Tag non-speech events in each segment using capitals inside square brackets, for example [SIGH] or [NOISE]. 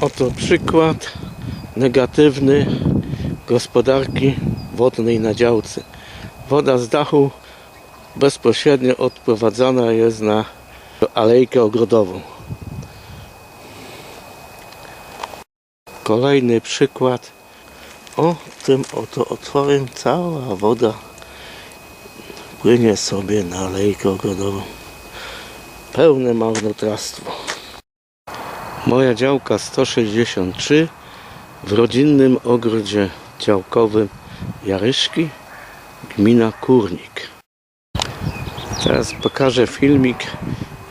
Oto przykład negatywny gospodarki wodnej na działce. Woda z dachu bezpośrednio odprowadzana jest na alejkę ogrodową. Kolejny przykład. O tym oto otworem cała woda płynie sobie na alejkę ogrodową. Pełne marnotrawstwo. Moja działka 163 w rodzinnym ogrodzie działkowym Jaryszki, gmina Kurnik. Teraz pokażę filmik,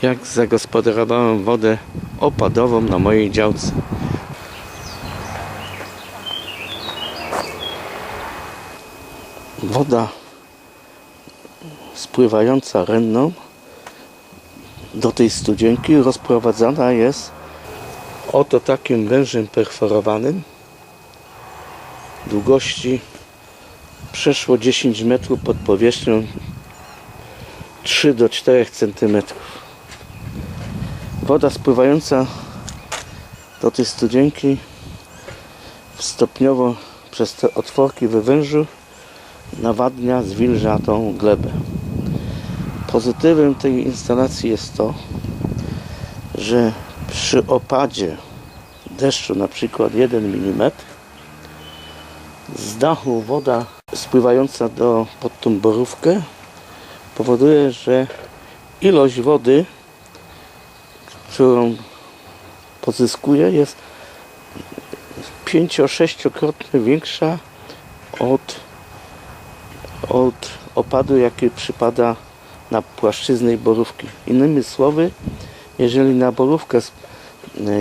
jak zagospodarowałem wodę opadową na mojej działce. Woda spływająca renną do tej studzienki rozprowadzana jest oto takim wężem perforowanym długości przeszło 10 metrów pod powierzchnią 3 do 4 cm. Woda spływająca do tej studzienki stopniowo przez te otworki we wężu nawadnia, zwilża tą glebę. Pozytywem tej instalacji jest to, że przy opadzie deszczu na przykład 1 mm z dachu woda spływająca do, pod tą borówkę powoduje, że ilość wody, którą pozyskuje jest 5-6krotnie większa od, od opadu, jaki przypada na płaszczyznę borówki. Innymi słowy, jeżeli na borówkę sp-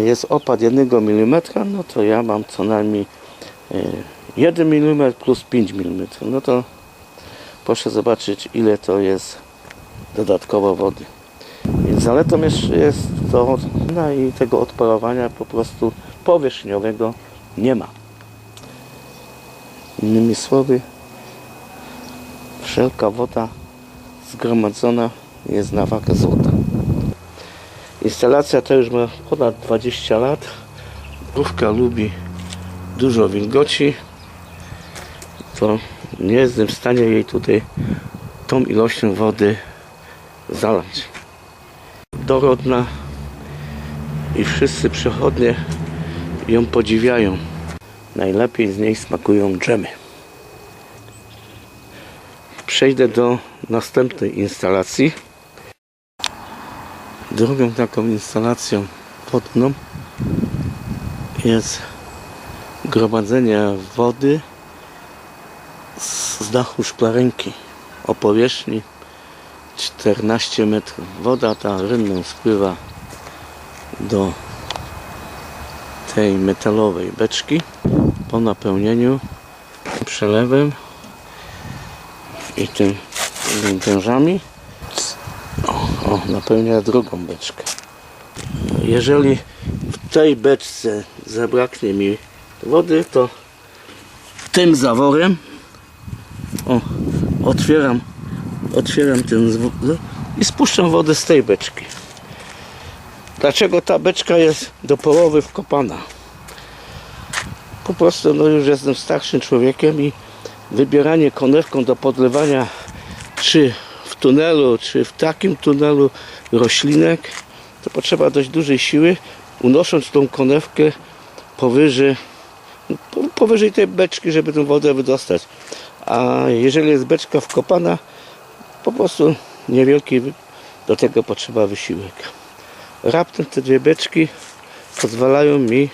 jest opad 1 mm, no to ja mam co najmniej e, 1 mm plus 5 mm. No to proszę zobaczyć ile to jest dodatkowo wody. Więc zaletą jeszcze jest to no i tego odparowania po prostu powierzchniowego nie ma. Innymi słowy, wszelka woda zgromadzona jest na wagę złota. Instalacja ta już ma ponad 20 lat. Główka lubi dużo wilgoci. To nie jestem w stanie jej tutaj tą ilością wody zalać. Dorodna i wszyscy przechodnie ją podziwiają. Najlepiej z niej smakują dżemy. Przejdę do następnej instalacji. Drugą taką instalacją wodną jest gromadzenie wody z dachu szklarynki o powierzchni 14 metrów. Woda ta rynną spływa do tej metalowej beczki po napełnieniu przelewem i tym wężami napełnia drugą beczkę. Jeżeli w tej beczce zabraknie mi wody, to tym zaworem o, otwieram, otwieram ten zwód i spuszczam wodę z tej beczki. Dlaczego ta beczka jest do połowy wkopana? Po prostu no już jestem starszym człowiekiem i wybieranie konewką do podlewania czy w tunelu, czy w takim tunelu roślinek, to potrzeba dość dużej siły, unosząc tą konewkę powyżej, po- powyżej tej beczki, żeby tę wodę wydostać. A jeżeli jest beczka wkopana, po prostu niewielki do tego potrzeba wysiłek. Raptem te dwie beczki pozwalają mi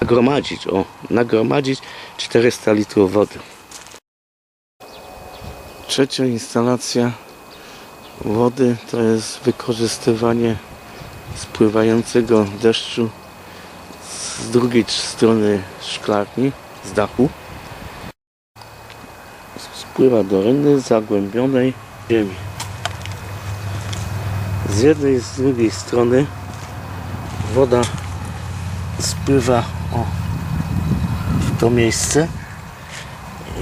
nagromadzić, o, nagromadzić 400 litrów wody. Trzecia instalacja wody to jest wykorzystywanie spływającego deszczu z drugiej strony szklarni, z dachu. Spływa do rynny zagłębionej ziemi. Z jednej i z drugiej strony woda spływa o, w to miejsce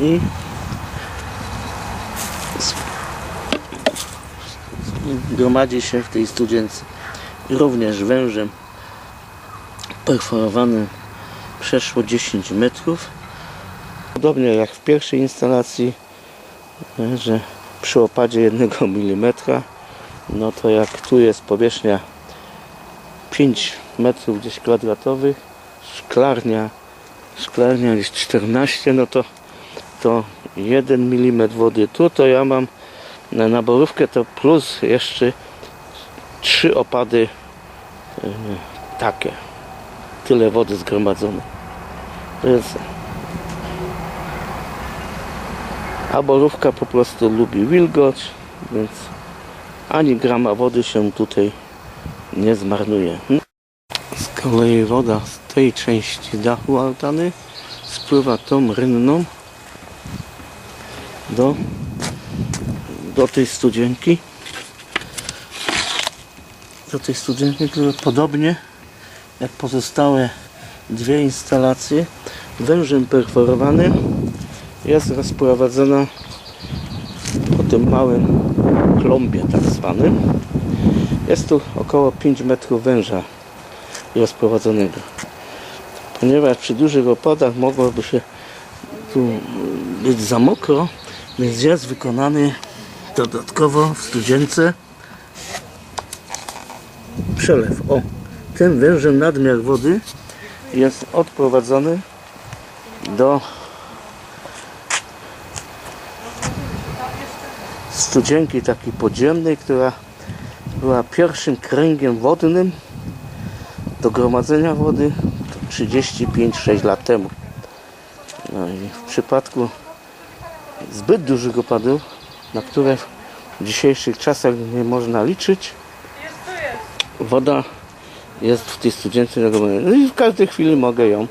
i gromadzi się w tej studzience również wężem perforowany przeszło 10 metrów. Podobnie jak w pierwszej instalacji, e, że przy opadzie 1 [LAUGHS] mm, no to jak tu jest powierzchnia 5 metrów gdzieś kwadratowych, szklarnia, szklarnia jest 14, no to, to 1 mm wody tu, to ja mam na, na borówkę to plus jeszcze 3 opady e, takie. Tyle wody zgromadzone. Jest a borówka po prostu lubi wilgoć, więc ani grama wody się tutaj nie zmarnuje. Z kolei woda z tej części dachu altany spływa tą rynną do, do tej studzienki. Do tej studzienki, która podobnie jak pozostałe dwie instalacje wężem perforowanym jest rozprowadzona po tym małym klombie tak zwanym. Jest tu około 5 metrów węża rozprowadzonego. Ponieważ przy dużych opadach mogłoby się tu być za mokro, więc jest wykonany dodatkowo w studzience przelew. O, tym wężem nadmiar wody jest odprowadzony do studzienki takiej podziemnej, która była pierwszym kręgiem wodnym do gromadzenia wody 35-6 lat temu. No i w przypadku zbyt dużych opadów, na które w dzisiejszych czasach nie można liczyć, woda jest w tej studzience nagromadzona. No i w każdej chwili mogę ją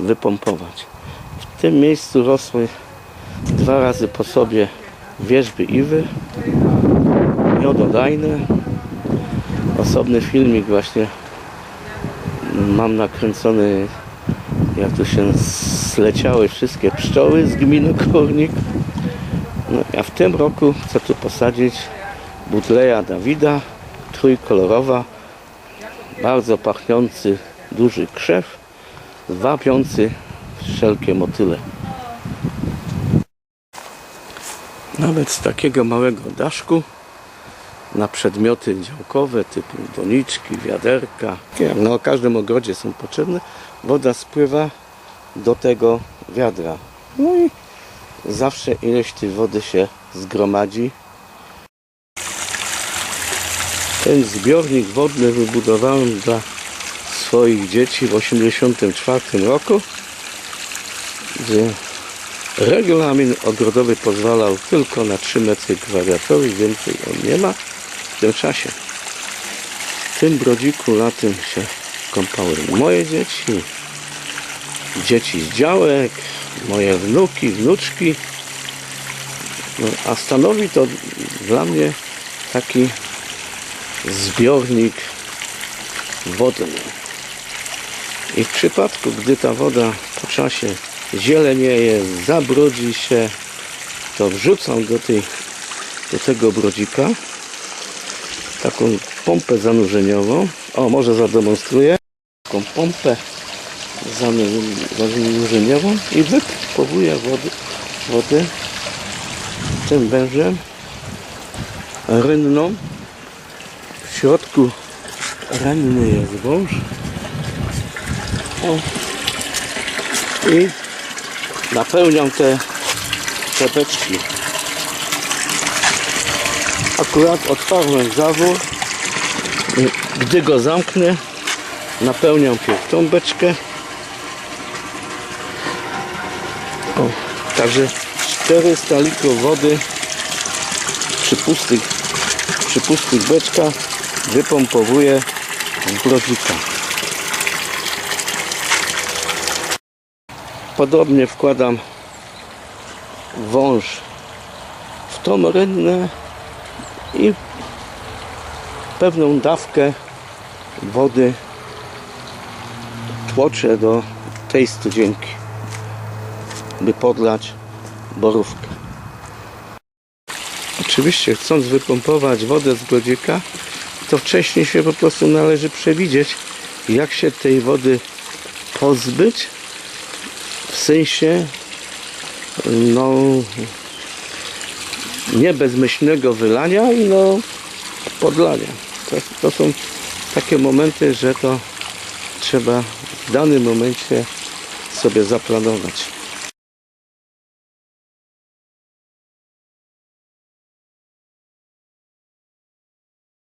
wypompować. W tym miejscu rosły dwa razy po sobie wierzby iwy, miododajne. Osobny filmik właśnie mam nakręcony, jak tu się zleciały wszystkie pszczoły z gminy Kurnik. No, a w tym roku chcę tu posadzić Budleja Dawida, trójkolorowa, bardzo pachniący duży krzew, wapiący wszelkie motyle. Nawet z takiego małego daszku na przedmioty działkowe typu doniczki, wiaderka, jak na każdym ogrodzie są potrzebne, woda spływa do tego wiadra. No i zawsze ileś tej wody się zgromadzi. Ten zbiornik wodny wybudowałem dla swoich dzieci w 1984 roku, gdzie Regulamin ogrodowy pozwalał tylko na 3 metry kwadratowe, więcej on nie ma w tym czasie. W tym brodziku latem się kąpały moje dzieci, dzieci z działek, moje wnuki, wnuczki. No, a stanowi to dla mnie taki zbiornik wodny. I w przypadku, gdy ta woda po czasie zielenieje, zabrodzi się, to wrzucam do, tej, do tego brodzika taką pompę zanurzeniową. O, może zademonstruję. Taką pompę zanurzeniową i wypływuję wody, wodę tym wężem rynną. W środku rynny jest wąż. O. I napełniam te, beczki. Akurat otwarłem zawór. Gdy go zamknę, napełniam pierw tą beczkę. O, także 400 litrów wody przy pustych, przy pustych beczkach wypompowuję z brodzika. Podobnie wkładam wąż w tą rynnę i pewną dawkę wody tłoczę do tej studzienki, by podlać borówkę. Oczywiście chcąc wypompować wodę z brodzika, to wcześniej się po prostu należy przewidzieć, jak się tej wody pozbyć w sensie no nie bezmyślnego wylania, no podlania. To, to są takie momenty, że to trzeba w danym momencie sobie zaplanować.